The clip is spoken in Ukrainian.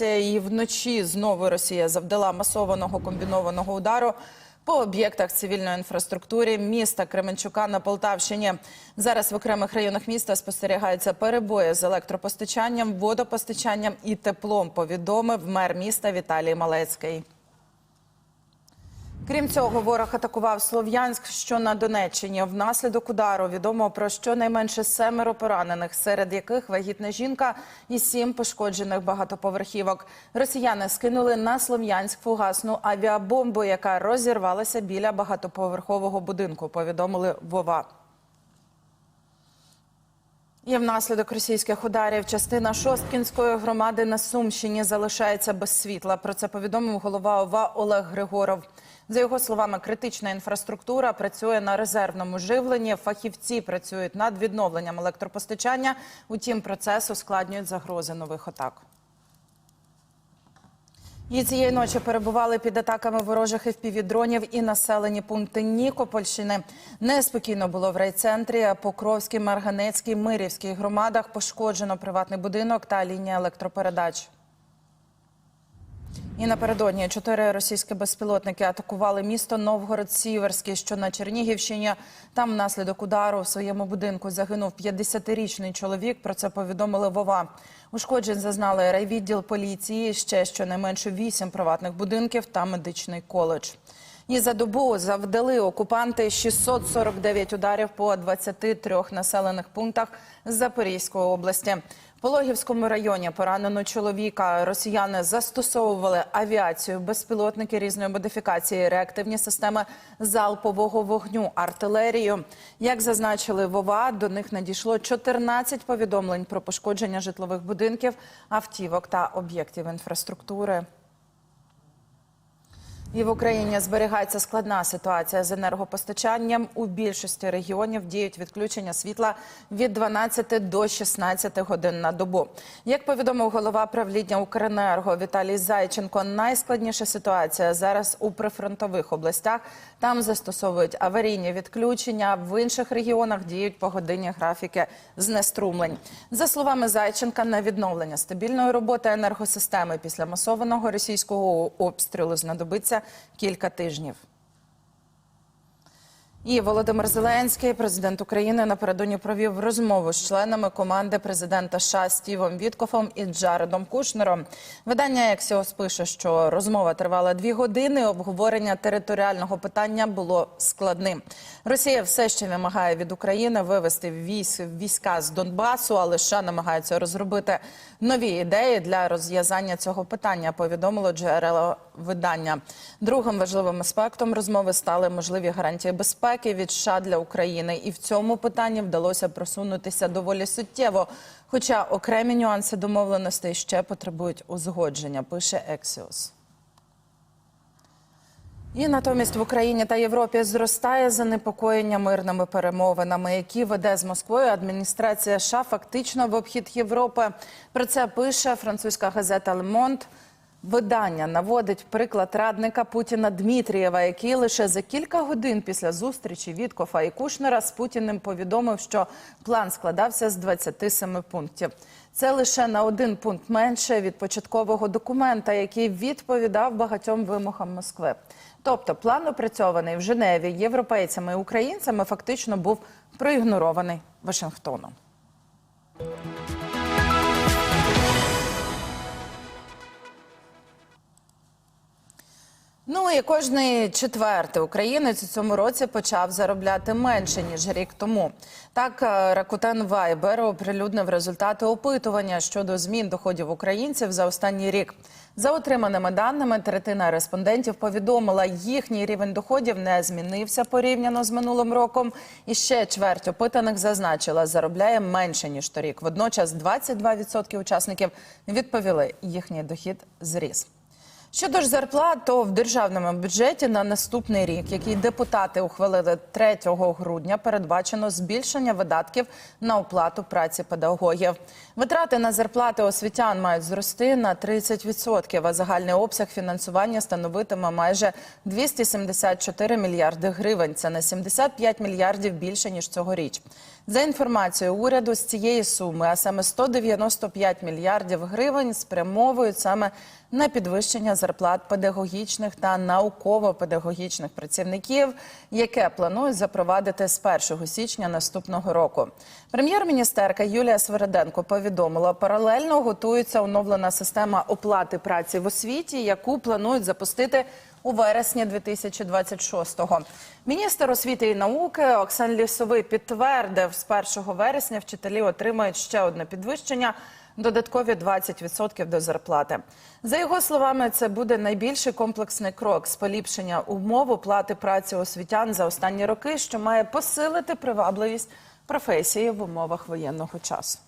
І вночі знову Росія завдала масованого комбінованого удару по об'єктах цивільної інфраструктури міста Кременчука на Полтавщині. Зараз в окремих районах міста спостерігаються перебої з електропостачанням, водопостачанням і теплом. Повідомив мер міста Віталій Малецький. Крім цього, ворог атакував Слов'янськ, що на Донеччині. Внаслідок удару відомо про щонайменше семеро поранених, серед яких вагітна жінка і сім пошкоджених багатоповерхівок. Росіяни скинули на Слов'янськ фугасну авіабомбу, яка розірвалася біля багатоповерхового будинку. Повідомили Вова. І внаслідок російських ударів частина Шосткінської громади на Сумщині залишається без світла. Про це повідомив голова ОВА Олег Григоров. За його словами, критична інфраструктура працює на резервному живленні. Фахівці працюють над відновленням електропостачання. Утім, процес ускладнюють загрози нових атак. І цієї ночі перебували під атаками ворожих FPV-дронів і населені пункти Нікопольщини. Неспокійно було в райцентрі, Покровській, Марганецькій, Мирівській громадах. Пошкоджено приватний будинок та лінія електропередач. І напередодні чотири російські безпілотники атакували місто Новгород-Сіверський, що на Чернігівщині. Там внаслідок удару в своєму будинку загинув 50-річний чоловік. Про це повідомили Вова. Ушкоджень зазнали райвідділ поліції, ще щонайменше вісім приватних будинків та медичний коледж. І за добу завдали окупанти 649 ударів по 23 населених пунктах Запорізької області. В Пологівському районі поранено чоловіка. Росіяни застосовували авіацію, безпілотники різної модифікації, реактивні системи залпового вогню, артилерію. Як зазначили Вова, до них надійшло 14 повідомлень про пошкодження житлових будинків, автівок та об'єктів інфраструктури. І в Україні зберігається складна ситуація з енергопостачанням. У більшості регіонів діють відключення світла від 12 до 16 годин на добу. Як повідомив голова правління Укренерго Віталій Зайченко, найскладніша ситуація зараз у прифронтових областях. Там застосовують аварійні відключення. В інших регіонах діють погодинні графіки знеструмлень. За словами Зайченка, на відновлення стабільної роботи енергосистеми після масованого російського обстрілу знадобиться кілька тижнів. І Володимир Зеленський, президент України, напередодні провів розмову з членами команди президента США Стівом Віткофом і Джаредом Кушнером. Видання Ексіос пише, що розмова тривала дві години. Обговорення територіального питання було складним. Росія все ще вимагає від України вивести військ, війська з Донбасу, але США намагаються розробити нові ідеї для розв'язання цього питання. Повідомило джерело видання. Другим важливим аспектом розмови стали можливі гарантії безпеки від США для України, і в цьому питанні вдалося просунутися доволі суттєво. Хоча окремі нюанси домовленостей ще потребують узгодження. Пише Ексіос. І натомість в Україні та Європі зростає занепокоєння мирними перемовинами, які веде з Москвою адміністрація США фактично в обхід Європи. Про це пише французька газета «Le Monde». Видання наводить приклад радника Путіна Дмитрієва, який лише за кілька годин після зустрічі Віткофа і Кушнера з Путіним повідомив, що план складався з 27 пунктів. Це лише на один пункт менше від початкового документа, який відповідав багатьом вимогам Москви. Тобто, план опрацьований в Женеві європейцями і українцями фактично був проігнорований Вашингтоном. Ну і кожний четвертий українець у цьому році почав заробляти менше ніж рік тому. Так, Ракутен Вайбер оприлюднив результати опитування щодо змін доходів українців за останній рік. За отриманими даними, третина респондентів повідомила, їхній рівень доходів не змінився порівняно з минулим роком. І ще чверть опитаних зазначила, заробляє менше ніж торік. Водночас 22% учасників відповіли, їхній дохід зріс. Щодо ж зарплат, то в державному бюджеті на наступний рік, який депутати ухвалили 3 грудня, передбачено збільшення видатків на оплату праці педагогів. Витрати на зарплати освітян мають зрости на 30%, а загальний обсяг фінансування становитиме майже 274 мільярди гривень. Це на 75 мільярдів більше ніж цьогоріч. За інформацією уряду, з цієї суми, а саме 195 мільярдів гривень, спрямовують саме на підвищення зарплат педагогічних та науково-педагогічних працівників, яке планують запровадити з 1 січня наступного року. Прем'єр-міністерка Юлія Свереденко повідомила, паралельно готується оновлена система оплати праці в освіті, яку планують запустити у вересні 2026-го. Міністр освіти і науки Оксан Лісовий підтвердив, з 1 вересня вчителі отримають ще одне підвищення – додаткові 20% до зарплати. За його словами, це буде найбільший комплексний крок з поліпшення умов оплати праці освітян за останні роки, що має посилити привабливість професії в умовах воєнного часу.